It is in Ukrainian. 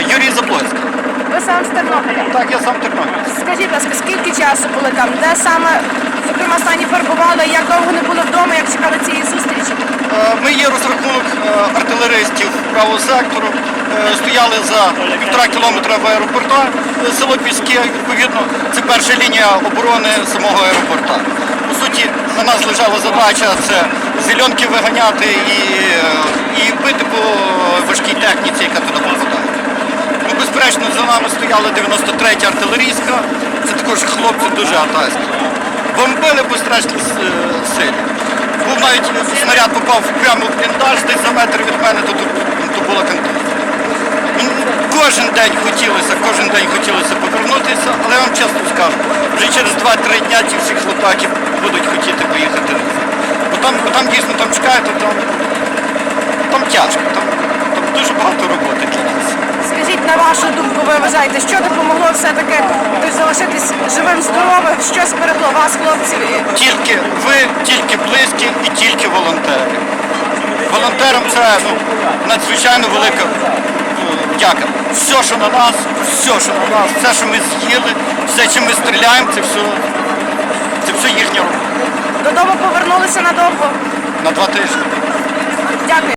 Юрій Заплоцький. Ви сам з Тернополя? Так, я сам Тернопіль. Скажіть, будь ласка, скільки часу були там? Де саме, зокрема, стані фарбували, як довго не було вдома, як чекали цієї зустрічі? Е, ми є розрахунок е, артилеристів правого сектору, е, стояли за півтора кілометра в аеропорту. село Піське, відповідно, це перша лінія оборони самого аеропорта. По суті, на нас лежала задача це зеленки виганяти і і бити по безперечно, за нами стояла 93-я артилерійська, це також хлопці дуже атаські. Бомбили по страшній е, силі. Був навіть снаряд попав прямо в бліндаж, десь за метр від мене, то, тут- то була. Ну, Кожен день хотілося, кожен день хотілося повернутися, але я вам чесно скажу, вже через 2-3 дня ті всі хлопаки будуть хотіти поїхати. Бо там, бо там дійсно там чекаєте, там, там тяжко, там, там дуже багато роботи на вашу думку, ви вважаєте, що допомогло все-таки залишитись живим, здоровим? Що зберегло вас, хлопців? Тільки ви, тільки близькі і тільки волонтери. Волонтерам це ну, надзвичайно велика ну, дяка. Все, що на нас, все, що на нас, все, що ми з'їли, все, чим ми стріляємо, це все, це все їхня робота. Додому повернулися надовго? На два тижні. Дякую.